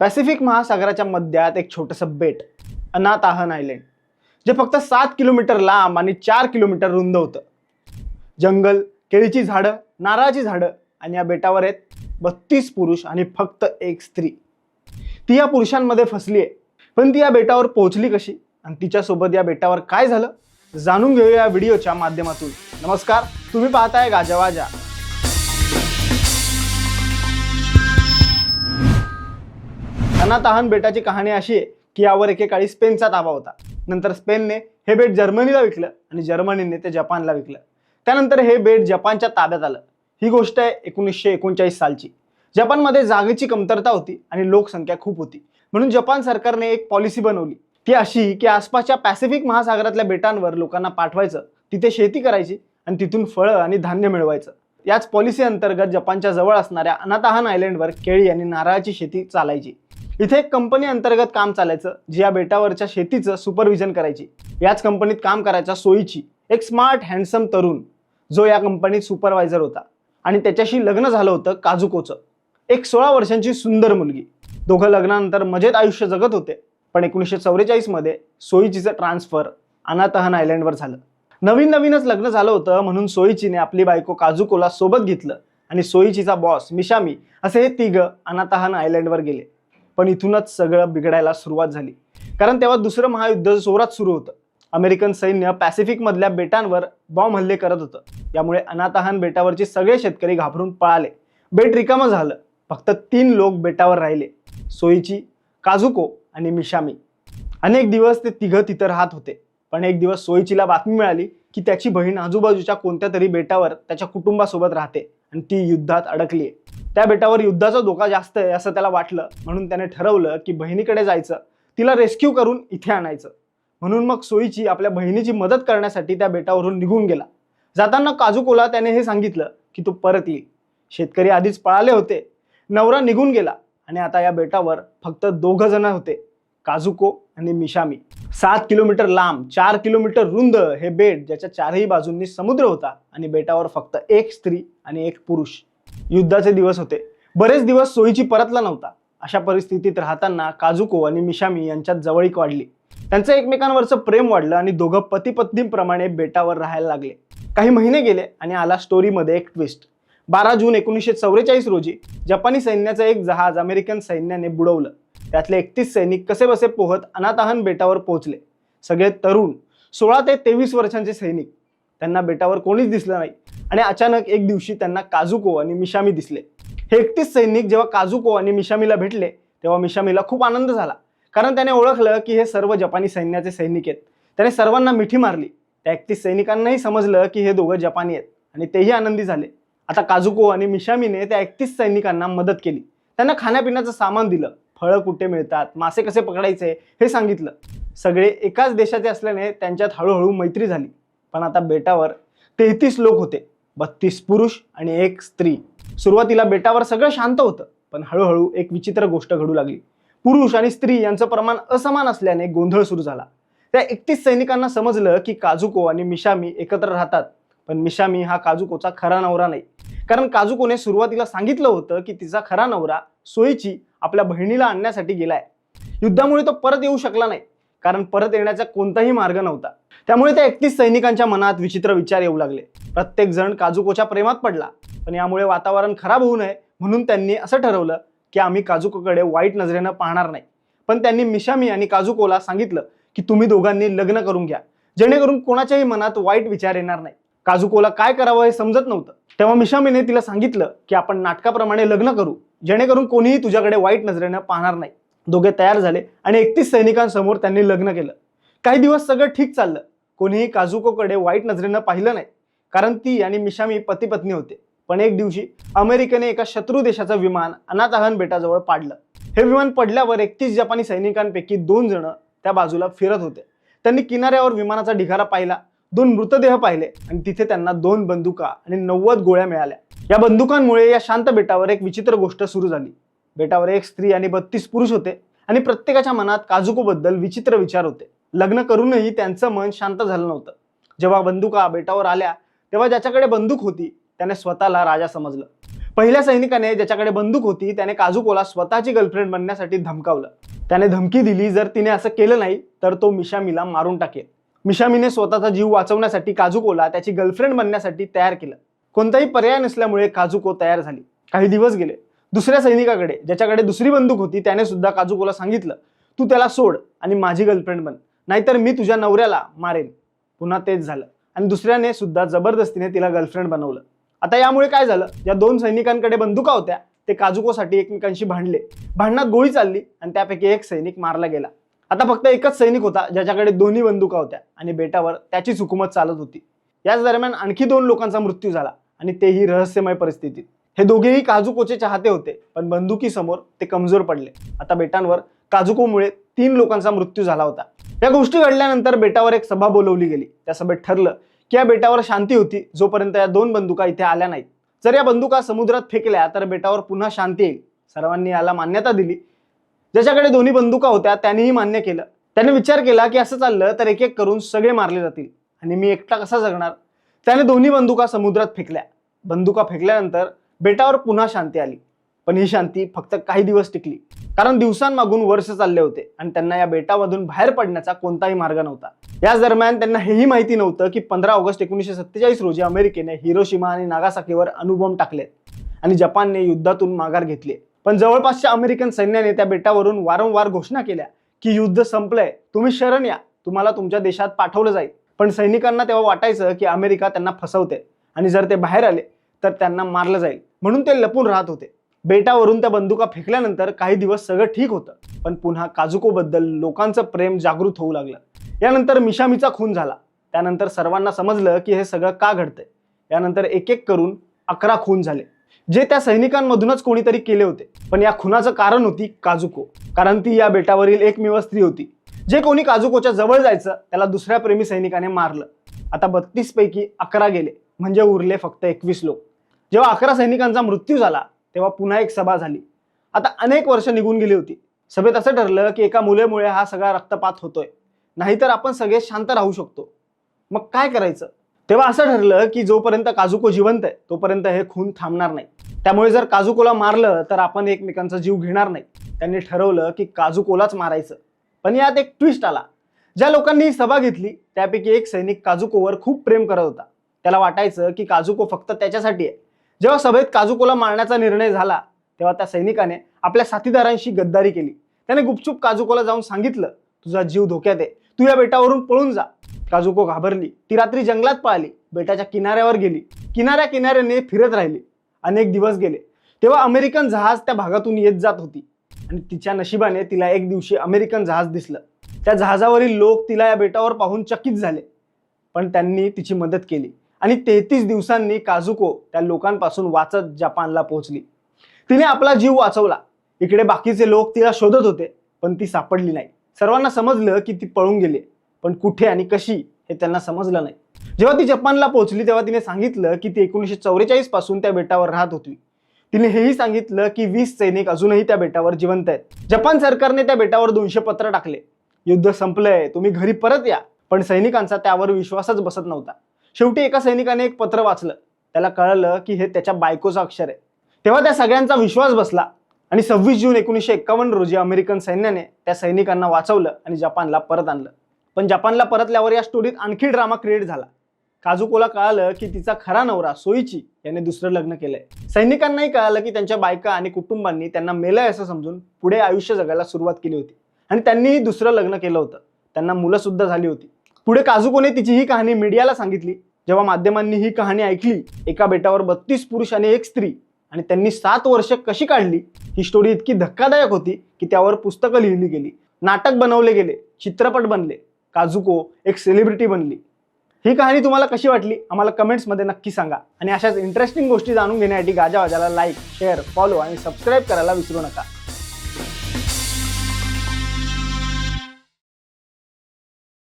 Pacific महासागराच्या मध्यात एक छोटंसं बेट अनाताहन आयलंड जे फक्त सात किलोमीटर लांब आणि चार किलोमीटर रुंद होतं. जंगल केळीची झाडं नारळाची झाडं आणि या बेटावर आहेत बत्तीस पुरुष आणि फक्त एक स्त्री. ती या पुरुषांमध्ये फसली आहे. पण ती या बेटावर पोहोचली कशी? आणि तिच्यासोबत या बेटावर काय झालं? जाणून घेऊया या व्हिडिओच्या माध्यमातून. नमस्कार तुम्ही पाहताय गाजावाजा. अनातहान बेटाची कहाणी अशी आहे की यावर एकेकाळी स्पेनचा ताबा होता. नंतर स्पेनने हे बेट जर्मनीला विकलं आणि जर्मनीने ते जपानला विकलं. त्यानंतर हे बेट जपानच्या ताब्यात आलं. ही गोष्ट आहे एकोणीसशे एकोणचाळीस सालची. जपानमध्ये जागेची कमतरता होती आणि लोकसंख्या खूप होती. म्हणून जपान सरकारने एक पॉलिसी बनवली. ती अशी की आसपासच्या पॅसिफिक महासागरातल्या बेटांवर लोकांना पाठवायचं तिथे शेती करायची आणि तिथून फळं आणि धान्य मिळवायचं. याच पॉलिसी अंतर्गत जपानच्या जवळ असणाऱ्या अनाताहान आयलंडवर केळी आणि नारळाची शेती चालायची. इथे एक कंपनी अंतर्गत काम चालायचं जी या बेटावरच्या शेतीचं सुपरविजन करायची. याच कंपनीत काम करायच्या सोयीची एक स्मार्ट हँडसम तरुण जो या कंपनीत सुपरवायझर होता. आणि त्याच्याशी लग्न झालं होतं काजुकोचं. एक सोळा वर्षांची सुंदर मुलगी. दोघं लग्नानंतर मजेत आयुष्य जगत होते. पण एकोणीसशे चौवेचाळीसमध्ये सोयीचीचं ट्रान्सफर अनातहन आयलँडवर झालं. नवीन नवीनच लग्न झालं होतं म्हणून सोयीचीने आपली बायको काजुकोला सोबत घेतलं. आणि सोयीचीचा बॉस मिशामी असे हे तिघं अनातहन आयलँडवर गेले. पण इथूनच सगळं बिघडायला सुरुवात झाली. कारण तेव्हा दुसरं महायुद्ध जोरात सुरू होतं. अमेरिकन सैन्य पॅसिफिकमधल्या बेटांवर बॉम्ब हल्ले करत होतं. यामुळे अनाथहान बेटावरचे सगळे शेतकरी घाबरून पळाले. बेट रिकामं झालं. फक्त तीन लोक बेटावर राहिले. सोयीची काजुको आणि मिशामी. अनेक दिवस ते तिघं तिथं राहत होते. पण एक दिवस सोयीचीला बातमी मिळाली की त्याची बहीण आजूबाजूच्या कोणत्या तरी बेटावर त्याच्या कुटुंबासोबत राहते. आणि ती युद्धात अडकली. आहे त्या बेटावर युद्धाचा धोका जास्त आहे असं त्याला वाटलं. म्हणून त्याने ठरवलं की बहिणीकडे जायचं. तिला रेस्क्यू करून इथे आणायचं. म्हणून मग सोयीची आपल्या बहिणीची मदत करण्यासाठी त्या बेटावरून निघून गेला. जाताना काजूकोला त्याने हे सांगितलं की तू परत येईल शेतकरी आधीच पळाले होते. नवरा निघून गेला आणि आता या बेटावर फक्त दोघं जण होते. काजूको आणि मिशामी. सात किलोमीटर लांब चार किलोमीटर रुंद हे बेट ज्याच्या चारही बाजूंनी समुद्र होता आणि बेटावर फक्त एक स्त्री आणि एक पुरुष. युद्धाचे दिवस होते. बरेच दिवस सोयीची परतला नव्हता. अशा परिस्थितीत राहताना काजुको आणि मिशामी यांच्यात जवळीक वाढली. त्यांचं एकमेकांवरचं प्रेम वाढलं आणि दोघं पतीपत्नींप्रमाणे बेटावर राहायला लागले. काही महिने गेले आणि आला स्टोरीमध्ये एक ट्विस्ट. बारा जून एकोणीसशे चौवेचाळीस रोजी जपानी सैन्याचं एक जहाज अमेरिकन सैन्याने बुडवलं. त्यातले एकतीस सैनिक कसे बसे पोहत अनाताहन बेटावर पोहोचले? सगळे तरुण सोळा ते तेवीस वर्षांचे सैनिक त्यांना बेटावर कोणीच दिसलं नाही. आणि अचानक एक दिवशी त्यांना काजुको आणि मिशामी दिसले. हे एकतीस सैनिक जेव्हा काजुको आणि मिशामीला भेटले तेव्हा मिशामीला खूप आनंद झाला. कारण त्याने ओळखलं की हे सर्व जपानी सैन्याचे सैनिक आहेत. त्याने सर्वांना मिठी मारली. त्या एकतीस सैनिकांनाही समजलं की हे दोघं जपानी आहेत आणि तेही आनंदी झाले. आता काजुको आणि मिशामीने त्या एकतीस सैनिकांना मदत केली. त्यांना खाण्यापिण्याचं सामान दिलं. फळं कुठे मिळतात मासे कसे पकडायचे हे सांगितलं. सगळे एकाच देशाचे असल्याने त्यांच्यात हळूहळू मैत्री झाली. पण आता बेटावर तेहतीस लोक होते. बत्तीस पुरुष आणि एक स्त्री. सुरुवातीला बेटावर सगळं शांत होतं पण हळूहळू एक विचित्र गोष्ट घडू लागली. पुरुष आणि स्त्री यांचं प्रमाण असमान असल्याने गोंधळ सुरू झाला. त्या एकतीस सैनिकांना समजलं की काजुको आणि मिशामी एकत्र राहतात पण मिशामी हा काजुकोचा खरा नवरा नाही. कारण काजुकोने सुरुवातीला सांगितलं होतं की तिचा खरा नवरा सोयीची आपल्या बहिणीला आणण्यासाठी गेलाय. युद्धामुळे तो परत येऊ शकला नाही. कारण परत येण्याचा कोणताही मार्ग नव्हता. त्यामुळे त्या एकतीस सैनिकांच्या मनात विचित्र विचार येऊ लागले. प्रत्येक जण काजूकोच्या प्रेमात पडला. पण यामुळे वातावरण खराब होऊ नये म्हणून त्यांनी असं ठरवलं की आम्ही काजूकोकडे वाईट नजरेनं पाहणार नाही. पण त्यांनी मिशामी आणि काजूकोला सांगितलं की तुम्ही दोघांनी लग्न करून घ्या. जेणेकरून कोणाच्याही मनात वाईट विचार येणार नाही. काजूकोला काय करावं हे समजत नव्हतं. तेव्हा मिशामीने तिला सांगितलं की आपण नाटकाप्रमाणे लग्न करू. जेणेकरून कोणीही तुझ्याकडे वाईट नजरेनं पाहणार नाही. दोघे तयार झाले आणि एकतीस सैनिकांसमोर त्यांनी लग्न केलं. काही दिवस सगळं ठीक चाललं. कोणीही काजुकोकडे वाईट नजरेनं पाहिलं नाही. कारण ती आणि मिशामी पती पत्नी होते. पण एक दिवशी अमेरिकेने एका शत्रू देशाचं विमान अनाताहन बेटाजवळ पाडलं. हे विमान पडल्यावर एकतीस जपानी सैनिकांपैकी दोन जण त्या बाजूला फिरत होते. त्यांनी किनाऱ्यावर विमानाचा ढिगारा पाहिला. दोन मृतदेह पाहिले आणि तिथे त्यांना दोन बंदुका आणि नव्वद गोळ्या मिळाल्या. या बंदुकांमुळे या शांत बेटावर एक विचित्र गोष्ट सुरू झाली. बेटावर एक स्त्री आणि बत्तीस पुरुष होते आणि प्रत्येकाच्या मनात काजुकोबद्दल विचित्र विचार होते. लग्न करूनही त्यांचं मन शांत झालं नव्हतं. जेव्हा बंदुका बेटावर आल्या तेव्हा ज्याच्याकडे बंदूक होती त्याने स्वतःला राजा समजलं. पहिल्या सैनिकाने ज्याच्याकडे बंदूक होती त्याने काजूकोला स्वतःची गर्लफ्रेंड बनण्यासाठी धमकावलं. त्याने धमकी दिली जर तिने असं केलं नाही तर तो मिशामीला मारून टाकेल. मिशामीने स्वतःचा जीव वाचवण्यासाठी काजूकोला त्याची गर्लफ्रेंड बनण्यासाठी तयार केलं. कोणताही पर्याय नसल्यामुळे काजूको तयार झाली. काही दिवस गेले. दुसऱ्या सैनिकाकडे ज्याच्याकडे दुसरी बंदूक होती त्याने सुद्धा काजूकोला सांगितलं तू त्याला सोड आणि माझी गर्लफ्रेंड बन. नाहीतर मी तुझ्या नवऱ्याला मारेन. पुन्हा तेच झालं. आणि दुसऱ्याने सुद्धा जबरदस्तीने तिला गर्लफ्रेंड बनवलं. आता यामुळे काय झालं? या दोन सैनिकांकडे बंदुका होत्या. ते काजूकोसाठी एकमेकांशी भांडले. भांडणात गोळी चालली आणि त्यापैकी एक सैनिक मारला गेला. आता फक्त एकच सैनिक होता ज्याच्याकडे दोन्ही बंदुका होत्या आणि बेटावर त्याचीच हुकूमत चालत होती. याच दरम्यान आणखी दोन लोकांचा मृत्यू झाला आणि तेही रहस्यमय परिस्थितीत. हे दोघेही काजूकोचे चाहते होते पण बंदुकीसमोर ते कमजोर पडले. आता बेटांवर काजूकोमुळे तीन लोकांचा मृत्यू झाला होता. या गोष्टी घडल्यानंतर बेटावर एक सभा बोलवली गेली. त्या सभेत ठरलं की या बेटावर शांती होती जोपर्यंत या दोन बंदुका इथे आल्या नाहीत. जर या बंदुका समुद्रात फेकल्या तर बेटावर पुन्हा शांती येईल. सर्वांनी याला मान्यता दिली. ज्याच्याकडे दोन्ही बंदुका होत्या त्यांनीही मान्य केलं. त्याने विचार केला की असं चाललं तर एक एक करून सगळे मारले जातील. आणि मी एकटा कसा जगणार? त्याने दोन्ही बंदुका समुद्रात फेकल्या. बंदुका फेकल्यानंतर बेटावर पुन्हा शांती आली. पण ही शांती फक्त काही दिवस टिकली. कारण दिवसांमागून वर्ष चालले होते आणि त्यांना या बेटामधून बाहेर पडण्याचा कोणताही मार्ग नव्हता. याच दरम्यान त्यांना हेही माहिती नव्हतं की पंधरा ऑगस्ट एकोणीसशे सत्तेचाळीस रोजी अमेरिकेने हिरोशिमा आणि नागासाकीवर अणुबॉम्ब टाकलेत आणि जपानने युद्धातून माघार घेतली. पण जवळपासच्या अमेरिकन सैन्याने त्या बेटावरून वारंवार घोषणा केल्या की युद्ध संपलंय तुम्ही शरण या तुम्हाला तुमच्या देशात पाठवलं जाईल. पण सैनिकांना तेव्हा वाटायचं की अमेरिका त्यांना फसवते आणि जर ते बाहेर आले तर त्यांना मारलं जाईल. म्हणून ते लपून राहत होते. बेटावरून त्या बंदुका फेकल्यानंतर काही दिवस सगळं ठीक होतं पण पुन्हा काजुकोबद्दल लोकांचं प्रेम जागृत होऊ लागलं. यानंतर मिशामीचा खून झाला. त्यानंतर सर्वांना समजलं की हे सगळं का घडतंय? यानंतर एक एक करून अकरा खून झाले. जे त्या सैनिकांमधूनच कोणीतरी केले होते. पण या खुनाचं कारण होती काजुको. कारण ती या बेटावरील एकमेव स्त्री होती. जे कोणी काजुकोच्या जवळ जायचं त्याला दुसऱ्या प्रेमी सैनिकाने मारलं. आता बत्तीस पैकी अकरा गेले म्हणजे उरले फक्त एकवीस लोक. जेव्हा अकरा सैनिकांचा मृत्यू झाला तेव्हा पुन्हा एक सभा झाली. आता अनेक वर्ष निघून गेली होती. सभेत असं ठरलं की एका मुलेमुळे हा सगळा रक्तपात होतोय. नाहीतर आपण सगळे शांत राहू शकतो. मग काय करायचं? तेव्हा असं ठरलं की जोपर्यंत काजूको जिवंत आहे तोपर्यंत हे खून थांबणार नाही. त्यामुळे जर काजूकोला मारलं तर आपण एकमेकांचा जीव घेणार नाही. त्यांनी ठरवलं की काजूकोलाच मारायचं. पण यात एक ट्विस्ट आला. ज्या लोकांनी सभा घेतली त्यापैकी एक सैनिक काजुकोवर खूप प्रेम करत होता. त्याला वाटायचं की काजूको फक्त त्याच्यासाठी आहे. जेव्हा सभेत काजूकोला मारण्याचा निर्णय झाला तेव्हा त्या सैनिकाने आपल्या साथीदारांशी गद्दारी केली. त्याने गुपचूप काजूकोला जाऊन सांगितलं तुझा जीव धोक्यात आहे. तू या बेटावरून पळून जा. काजुको घाबरली. ती रात्री जंगलात पळाली बेटाच्या किनाऱ्यावर गेली. किनाऱ्या किनाऱ्याने फिरत राहिली. अनेक दिवस गेले. तेव्हा अमेरिकन जहाज त्या भागातून येत जात होती. आणि तिच्या नशिबाने तिला एक दिवशी अमेरिकन जहाज दिसलं. त्या जहाजावरील लोक तिला या बेटावर पाहून चकित झाले. पण त्यांनी तिची मदत केली. आणि तेहतीस दिवसांनी काजुको त्या लोकांपासून वाचत जपानला पोहोचली. तिने आपला जीव वाचवला. इकडे बाकीचे लोक तिला शोधत होते पण ती सापडली नाही. सर्वांना समजलं की ती पळून गेली. पण कुठे आणि कशी हे त्यांना समजलं नाही. जेव्हा ती जपानला पोहोचली तेव्हा तिने सांगितलं की ती एकोणीसशे चौवेचाळीसपासून त्या बेटावर राहत होती. तिने हेही सांगितलं की वीस सैनिक अजूनही त्या बेटावर जिवंत आहेत. जपान सरकारने त्या बेटावर दोनशे पत्र टाकले. युद्ध संपलंय तुम्ही घरी परत या. पण सैनिकांचा त्यावर विश्वासच बसत नव्हता. शेवटी एका सैनिकाने एक पत्र वाचलं. त्याला कळलं की हे त्याच्या बायकोचं अक्षर आहे. तेव्हा त्या सगळ्यांचा विश्वास बसला आणि सव्वीस जून एकोणीसशे एक्कावन्न रोजी अमेरिकन सैन्याने त्या सैनिकांना वाचवलं आणि जपानला परत आणलं. पण जपानला परतल्यावर या स्टोरीत आणखी ड्रामा क्रिएट झाला. काजूकोला कळालं की तिचा खरा नवरा सोईची याने दुसरं लग्न केलंय. सैनिकांनाही कळालं की त्यांच्या बायका आणि कुटुंबांनी त्यांना मेलंय असं समजून पुढे आयुष्य जगायला सुरुवात केली होती. आणि त्यांनीही दुसरं लग्न केलं होतं. त्यांना मुलं सुद्धा झाली होती. पुढे काजूकोने तिची ही कहाणी मीडियाला सांगितली जेव्हा माध्यमांनी ही कहाणी ऐकली एका बेटावर बत्तीस पुरुष आणि एक स्त्री. आणि त्यांनी सात वर्ष कशी काढली? ही स्टोरी इतकी धक्कादायक होती की त्यावर पुस्तकं लिहिली गेली नाटक बनवले गेले चित्रपट बनले. काजुको एक सेलिब्रिटी बनली. ही कहाणी तुम्हाला कशी वाटली? आम्हाला कमेंट्समध्ये नक्की सांगा. आणि अशाच इंटरेस्टिंग गोष्टी जाणून घेण्यासाठी गाजावाजाला लाईक शेअर फॉलो आणि सबस्क्राईब करायला विसरू नका.